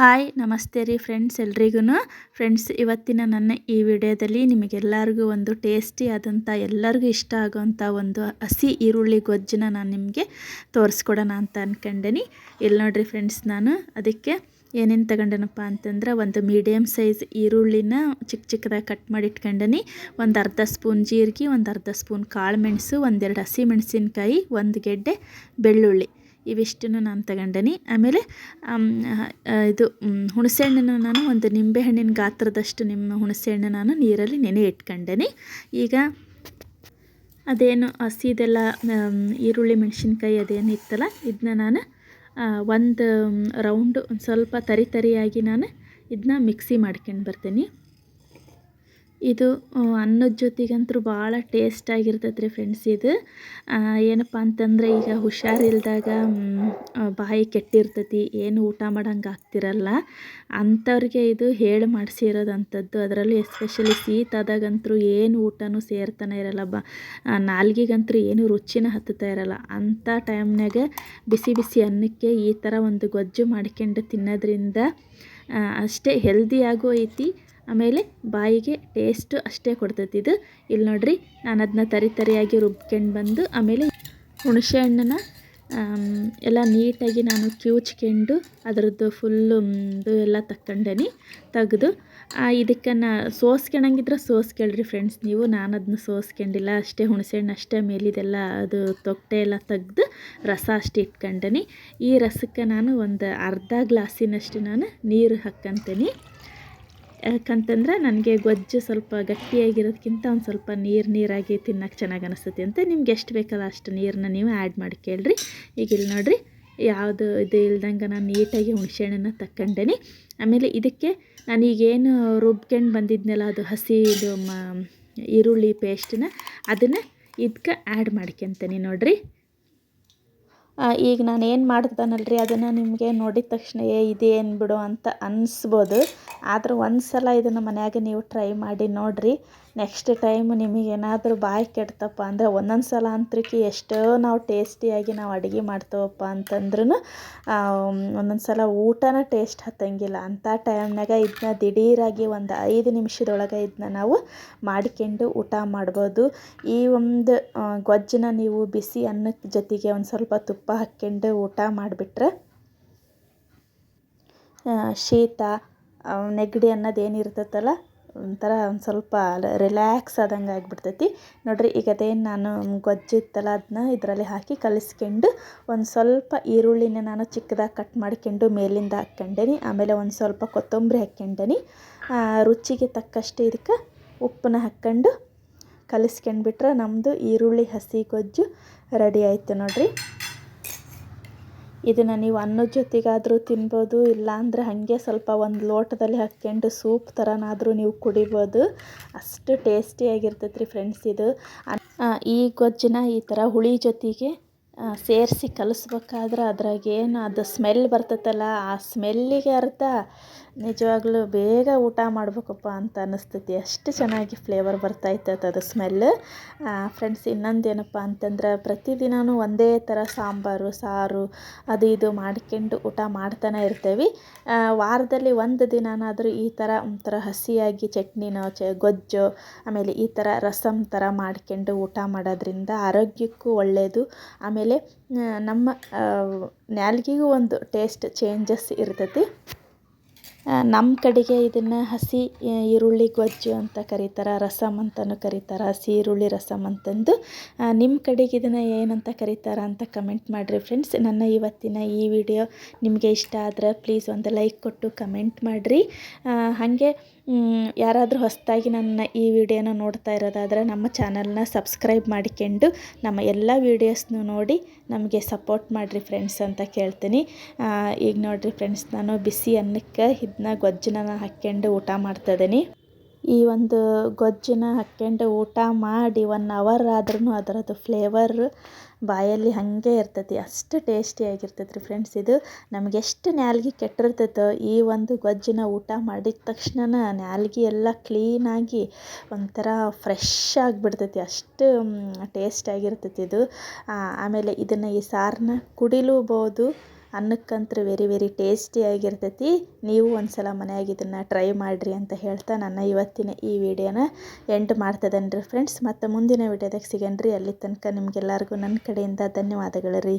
Hi, ನಮಸ್ತೆ ರೀ friends ಎಲ್ರಿಗೂ ಫ್ರೆಂಡ್ಸ್ ಇವತ್ತಿನ ನನ್ನ ಈ ವಿಡಿಯೋದಲ್ಲಿ ನಿಮಗೆಲ್ಲರಿಗೂ ಒಂದು ಟೇಸ್ಟಿ ಆದಂಥ, ಎಲ್ಲರಿಗೂ ಇಷ್ಟ ಆಗೋವಂಥ ಒಂದು ಹಸಿ ಈರುಳ್ಳಿ ಗೊಜ್ಜನ್ನ ನಾನು ನಿಮಗೆ ತೋರಿಸ್ಕೊಡೋಣ ಅಂತ ಅಂದ್ಕೊಂಡೇನಿ ಇಲ್ಲಿ ನೋಡಿರಿ ಫ್ರೆಂಡ್ಸ್ ನಾನು ಅದಕ್ಕೆ ಏನೇನು ತಗೊಂಡೇನಪ್ಪ ಅಂತಂದ್ರೆ ಒಂದು ಮೀಡಿಯಮ್ ಸೈಜ್ ಈರುಳ್ಳಿನ ಚಿಕ್ಕ ಚಿಕ್ಕದಾಗಿ ಕಟ್ ಮಾಡಿ ಇಟ್ಕೊಂಡೇನಿ ಒಂದು ಅರ್ಧ ಸ್ಪೂನ್ ಜೀರಿಗೆ, ಒಂದು ಅರ್ಧ ಸ್ಪೂನ್ ಕಾಳು ಮೆಣಸು ಒಂದೆರಡು ಹಸಿ ಮೆಣಸಿನ್ಕಾಯಿ, ಒಂದು ಗೆಡ್ಡೆ ಬೆಳ್ಳುಳ್ಳಿ. ಇವಿಷ್ಟನ್ನು ನಾನು ತಗೊಂಡೇನಿ. ಆಮೇಲೆ ಇದು ಹುಣಸೆಹಣ್ಣನ್ನು ನಾನು ಒಂದು ನಿಂಬೆಹಣ್ಣಿನ ಗಾತ್ರದಷ್ಟು ನಿಮ್ಮ ಹುಣಸೆಹಣ್ಣು ನಾನು ನೀರಲ್ಲಿ ನೆನೆ ಇಟ್ಕೊಂಡೇನಿ. ಈಗ ಅದೇನು ಹಸಿದೆಲ್ಲ ಈರುಳ್ಳಿ, ಮೆಣಸಿನ್ಕಾಯಿ ಅದೇನು ಇತ್ತಲ್ಲ ಇದನ್ನ ನಾನು ಒಂದು ರೌಂಡು ಒಂದು ಸ್ವಲ್ಪ ತರಿ ತರಿಯಾಗಿ ನಾನು ಇದನ್ನ ಮಿಕ್ಸಿ ಮಾಡ್ಕೊಂಡು ಬರ್ತೀನಿ. ಇದು ಅನ್ನದ ಜೊತೆಗಂತೂ ಭಾಳ ಟೇಸ್ಟಾಗಿರ್ತೈತೆ ರೀ ಫ್ರೆಂಡ್ಸ್ ಇದು. ಏನಪ್ಪ ಅಂತಂದರೆ ಈಗ ಹುಷಾರಿಲ್ದಾಗ ಬಾಯಿ ಕೆಟ್ಟಿರ್ತೈತಿ, ಏನು ಊಟ ಮಾಡಂಗೆ ಆಗ್ತಿರಲ್ಲ. ಅಂಥವ್ರಿಗೆ ಇದು ಹೇಳಿ ಮಾಡಿಸಿರೋದಂಥದ್ದು ಅದರಲ್ಲೂ ಎಸ್ಪೆಷಲಿ ಶೀತ ಆದಾಗಂತೂ ಏನು ಊಟನೂ ಸೇರ್ತಾನೆ ಇರಲ್ಲ. ಬ ನಾಲ್ಗಿಗಂತೂ ಏನು ರುಚಿನ ಹತ್ತುತ್ತಾ ಇರಲ್ಲ. ಅಂಥ ಟೈಮ್ನಾಗ ಬಿಸಿ ಬಿಸಿ ಅನ್ನಕ್ಕೆ ಈ ಥರ ಒಂದು ಗೊಜ್ಜು ಮಾಡ್ಕೊಂಡು ತಿನ್ನೋದ್ರಿಂದ ಅಷ್ಟೇ ಹೆಲ್ದಿಯಾಗೂ ಐತಿ. ಆಮೇಲೆ ಬಾಯಿಗೆ ಟೇಸ್ಟ್ ಅಷ್ಟೇ ಕೊಡ್ತೈತಿ ಇದು. ಇಲ್ಲಿ ನೋಡಿರಿ, ನಾನು ಅದನ್ನ ತರಿ ತರಿಯಾಗಿ ರುಬ್ಕೊಂಡು ಬಂದು, ಆಮೇಲೆ ಹುಣಸೆ ಹಣ್ಣನ್ನ ಎಲ್ಲ ನೀಟಾಗಿ ನಾನು ಕಿವುಚ್ಕೊಂಡು ಅದರದ್ದು ಫುಲ್ಲು ಎಲ್ಲ ತಕ್ಕೊಂಡೇನಿ, ತೆಗೆದು. ಇದಕ್ಕೆ ನಾ ಸೋಸ್ಕೊಳಂಗಿದ್ರೆ ಸೋಸ್ಕೊಳ್ರಿ ಫ್ರೆಂಡ್ಸ್ ನೀವು. ನಾನು ಅದನ್ನ ಸೋಸ್ಕೊಂಡಿಲ್ಲ ಅಷ್ಟೇ ಹುಣಸೆಹಣ್ಣು ಅಷ್ಟೇ ಮೇಲಿದೆಲ್ಲ ಅದು ತೊಟ್ಟೆ ಎಲ್ಲ ತೆಗೆದು ರಸ ಅಷ್ಟು ಇಟ್ಕೊಂಡೇನಿ. ಈ ರಸಕ್ಕೆ ನಾನು ಒಂದು ಅರ್ಧ ಗ್ಲಾಸಿನಷ್ಟು ನಾನು ನೀರು ಹಾಕ್ಕಂತೀನಿ ಯಾಕಂತಂದ್ರೆ ನನಗೆ ಗೊಜ್ಜು ಸ್ವಲ್ಪ ಗಟ್ಟಿಯಾಗಿರೋದಕ್ಕಿಂತ ಒಂದು ಸ್ವಲ್ಪ ನೀರು ನೀರಾಗಿ ತಿನ್ನೋಕೆ ಚೆನ್ನಾಗಿ ಅನಿಸ್ತೈತಿ ಅಂತ ನಿಮ್ಗೆ ಎಷ್ಟು ಬೇಕಲ್ಲ ಅಷ್ಟು ನೀರನ್ನ ನೀವು ಆ್ಯಡ್ ಮಾಡ್ಕೇಳ್ರಿ ಈಗ ಇಲ್ಲಿ ನೋಡಿರಿ, ಯಾವುದು ಇದು ಇಲ್ದಂಗೆ ನಾನು ನೀಟಾಗಿ ಹುಣಸೆಹಣ್ಣನ್ನು ತಕ್ಕಂಡೇನಿ. ಆಮೇಲೆ ಇದಕ್ಕೆ ನಾನೀಗೇನು ರುಬ್ಕೊಂಡು ಬಂದಿದ್ನಲ್ಲ ಅದು ಹಸಿ ಇದು ಮ, ಈರುಳ್ಳಿ ಪೇಸ್ಟನ್ನ ಅದನ್ನು ಇದಕ್ಕೆ ಆ್ಯಡ್ ಮಾಡ್ಕೊತೀನಿ ನೋಡಿರಿ. ಈಗ ನಾನು ಏನು ಮಾಡ್ತಾನಲ್ರಿ ಅದನ್ನು ನಿಮಗೆ ನೋಡಿದ ತಕ್ಷಣ ಏ ಇದೇನು ಬಿಡು ಅಂತ ಅನಿಸ್ಬೋದು. ಆದ್ರೆ ಒಂದು ಸಲ ಇದನ್ನು ಮನ್ಯಾಗ ನೀವು ಟ್ರೈ ಮಾಡಿ ನೋಡಿರಿ. ನೆಕ್ಸ್ಟ್ ಟೈಮ್ ನಿಮಗೇನಾದರೂ ಬಾಯಿ ಕೆಡ್ತಪ್ಪ ಅಂದರೆ ಒಂದೊಂದು ಸಲ ಅಂತರಿಕಿ ಎಷ್ಟೋ ನಾವು ಟೇಸ್ಟಿಯಾಗಿ ನಾವು ಅಡುಗೆ ಮಾಡ್ತೇವಪ್ಪ ಅಂತಂದ್ರೂ ಒಂದೊಂದು ಸಲ ಊಟನ ಟೇಸ್ಟ್ ಹತ್ತಂಗಿಲ್ಲ. ಅಂಥ ಟೈಮ್ನಾಗ ಇದನ್ನ ದಿಢೀರಾಗಿ ಒಂದು ಐದು ನಿಮಿಷದೊಳಗೆ ಇದನ್ನ ನಾವು ಮಾಡ್ಕೊಂಡು ಊಟ ಮಾಡ್ಬೋದು. ಈ ಒಂದು ಗೊಜ್ಜನ್ನ ನೀವು ಬಿಸಿ ಅನ್ನಕ್ಕೆ ಜೊತೆಗೆ ಒಂದು ಸ್ವಲ್ಪ ತುಪ್ಪ ಹಾಕ್ಕೊಂಡು ಊಟ ಮಾಡಿಬಿಟ್ರೆ ಶೀತ ನೆಗಡಿ ಅನ್ನೋದು ಏನಿರ್ತೈತಲ್ಲ ಒಂಥರ ಒಂದು ಸ್ವಲ್ಪ ರಿಲ್ಯಾಕ್ಸ್ ಆದಂಗೆ ಆಗಿಬಿಡ್ತೈತಿ. ನೋಡಿರಿ, ಈಗ ಅದೇನು ನಾನು ಗೊಜ್ಜಿತ್ತಲ್ಲ ಅದನ್ನ ಇದರಲ್ಲಿ ಹಾಕಿ ಕಲಿಸ್ಕೊಂಡು ಒಂದು ಸ್ವಲ್ಪ ಈರುಳ್ಳಿನ ನಾನು ಚಿಕ್ಕದಾಗಿ ಕಟ್ ಮಾಡ್ಕೊಂಡು ಮೇಲಿಂದ ಹಾಕ್ಕೊಂಡೇನಿ. ಆಮೇಲೆ ಒಂದು ಸ್ವಲ್ಪ ಕೊತ್ತಂಬರಿ ಹಾಕ್ಕೊಂಡೇನಿ. ರುಚಿಗೆ ತಕ್ಕಷ್ಟು ಇದಕ್ಕೆ ಉಪ್ಪನ್ನ ಹಾಕ್ಕೊಂಡು ಕಲಿಸ್ಕೊಂಡ್ಬಿಟ್ರೆ ನಮ್ಮದು ಈರುಳ್ಳಿ, ಹಸಿ ಗೊಜ್ಜು ರೆಡಿ ಆಯಿತು ನೋಡಿರಿ. ಇದನ್ನು ನೀವು ಅನ್ನದ ಜೊತೆಗಾದರೂ ತಿನ್ಬೋದು, ಇಲ್ಲಾಂದ್ರೆ ಹಾಗೆ ಸ್ವಲ್ಪ ಒಂದು ಲೋಟದಲ್ಲಿ ಹಾಕ್ಕೊಂಡು ಸೂಪ್ ಥರನಾದರೂ ನೀವು ಕುಡಿಬೋದು. ಅಷ್ಟು ಟೇಸ್ಟಿಯಾಗಿರ್ತೈತೆ ರೀ ಫ್ರೆಂಡ್ಸ್ ಇದು. ಈ ಗೊಜ್ಜನ್ನ ಈ ಥರ ಹುಳಿ ಜೊತೆಗೆ ಸೇರಿಸಿ ಕಲಿಸ್ಬೇಕಾದ್ರೆ ಅದ್ರಾಗೇನು ಅದು ಸ್ಮೆಲ್ ಬರ್ತೈತಲ್ಲ, ಆ ಸ್ಮೆಲ್ಲಿಗೆ ಅರ್ಥ. ನಿಜವಾಗ್ಲೂ ಬೇಗ ಊಟ ಮಾಡಬೇಕಪ್ಪ ಅಂತ ಅನ್ನಿಸ್ತೈತಿ. ಅಷ್ಟು ಚೆನ್ನಾಗಿ ಫ್ಲೇವರ್ ಬರ್ತಾ ಇತ್ತು ಅದು ಸ್ಮೆಲ್ ಫ್ರೆಂಡ್ಸ್ ಇನ್ನೊಂದು ಏನಪ್ಪ ಅಂತಂದ್ರೆ ಪ್ರತಿದಿನವೂ ಒಂದೇ ಥರ ಸಾಂಬಾರು, ಸಾರು, ಅದು ಇದು ಮಾಡ್ಕೊಂಡು ಊಟ ಮಾಡ್ತಾನೆ ಇರ್ತೇವೆ. ವಾರದಲ್ಲಿ ಒಂದು ದಿನನಾದರೂ ಈ ಥರ ಒಂಥರ ಹಸಿಯಾಗಿ ಚಟ್ನಿನೋ, ಚ, ಗೊಜ್ಜು, ಆಮೇಲೆ ಈ ಥರ ರಸಮ್ ಥರ ಮಾಡ್ಕೊಂಡು ಊಟ ಮಾಡೋದ್ರಿಂದ ಆರೋಗ್ಯಕ್ಕೂ ಒಳ್ಳೆಯದು ಆಮೇಲೆ ನಮ್ಮ ನ್ಯಾಲ್ಗಿಗೂ ಒಂದು ಟೇಸ್ಟ್ ಚೇಂಜಸ್ ಇರ್ತೈತಿ. ನಮ್ಮ ಕಡೆಗೆ ಇದನ್ನು ಹಸಿ ಈರುಳ್ಳಿ ಗೊಜ್ಜು ಅಂತ ಕರೀತಾರೆ ರಸಮ್ ಅಂತಲೂ ಕರೀತಾರೆ, ಹಸಿ ಈರುಳ್ಳಿ ರಸಮ್ ಅಂತಂದು. ನಿಮ್ಮ ಕಡೆಗೆ ಇದನ್ನು ಏನಂತ ಕರೀತಾರೆ ಅಂತ ಕಮೆಂಟ್ ಮಾಡಿರಿ ಫ್ರೆಂಡ್ಸ್ ನನ್ನ ಇವತ್ತಿನ ಈ ವಿಡಿಯೋ ನಿಮಗೆ ಇಷ್ಟ ಆದರೆ ಪ್ಲೀಸ್ ಒಂದು ಲೈಕ್ ಕೊಟ್ಟು ಕಮೆಂಟ್ ಮಾಡಿರಿ. ಹಾಗೆ ಯಾರಾದರೂ ಹೊಸದಾಗಿ ನನ್ನ ಈ ವಿಡಿಯೋನ ನೋಡ್ತಾ ಇರೋದಾದರೆ ನಮ್ಮ ಚಾನಲ್ನ ಸಬ್ಸ್ಕ್ರೈಬ್ ಮಾಡಿಕೊಂಡು ನಮ್ಮ ಎಲ್ಲ ವೀಡಿಯೋಸ್ನು ನೋಡಿ ನಮಗೆ ಸಪೋರ್ಟ್ ಮಾಡಿರಿ ಫ್ರೆಂಡ್ಸ್ ಅಂತ ಕೇಳ್ತೀನಿ. ಈಗ ನೋಡಿರಿ ಫ್ರೆಂಡ್ಸ್, ನಾನು ಬಿಸಿ ಅನ್ನಕ್ಕೆ ಇದನ್ನ ಗೊಜ್ಜನ್ನ ಹಾಕ್ಕೊಂಡು ಊಟ ಮಾಡ್ತಾಯಿದ್ದೀನಿ ಈ ಒಂದು ಗೊಜ್ಜನ್ನ ಹಾಕ್ಕೊಂಡು ಊಟ ಮಾಡಿ ಒನ್ ಅವರ್ ಆದ್ರೂ ಅದರದ್ದು ಫ್ಲೇವರ್ ಬಾಯಲ್ಲಿ ಹಾಗೆ ಇರ್ತೈತಿ. ಅಷ್ಟು ಟೇಸ್ಟಿಯಾಗಿರ್ತೈತೆ ರೀ ಫ್ರೆಂಡ್ಸ್ ಇದು. ನಮ್ಗೆ ಎಷ್ಟು ನ್ಯಾಲ್ಗಿ ಕೆಟ್ಟಿರ್ತೈತೋ ಈ ಒಂದು ಗೊಜ್ಜನ್ನ ಊಟ ಮಾಡಿದ ತಕ್ಷಣ ನ್ಯಾಲ್ಗಿ ಎಲ್ಲ ಕ್ಲೀನಾಗಿ ಒಂಥರ ಫ್ರೆಶ್ ಆಗಿಬಿಡ್ತೈತಿ. ಅಷ್ಟು ಟೇಸ್ಟಾಗಿರ್ತೈತಿ ಇದು. ಆಮೇಲೆ ಇದನ್ನು ಈ ಸಾರನ್ನ ಕುಡಿಲೂಬೋದು. ಅನ್ನಕ್ಕಂತೂ ವೆರಿ ವೆರಿ ಟೇಸ್ಟಿಯಾಗಿರ್ತೈತಿ ನೀವು ಒಂದು ಸಲ ಮನ್ಯಾಗ ಇದನ್ನು ಟ್ರೈ ಮಾಡಿರಿ ಅಂತ ಹೇಳ್ತಾ ನನ್ನ ಇವತ್ತಿನ ಈ ವಿಡಿಯೋನ ಎಂಡ್ ಮಾಡ್ತದೇನೆ ರೀ ಫ್ರೆಂಡ್ಸ್ ಮತ್ತು ಮುಂದಿನ ವಿಡಿಯೋದಾಗ ಸಿಗೇನ್ರಿ. ಅಲ್ಲಿ ತನಕ ನಿಮಗೆಲ್ಲರಿಗೂ ನನ್ನ ಕಡೆಯಿಂದ ಧನ್ಯವಾದಗಳು ರೀ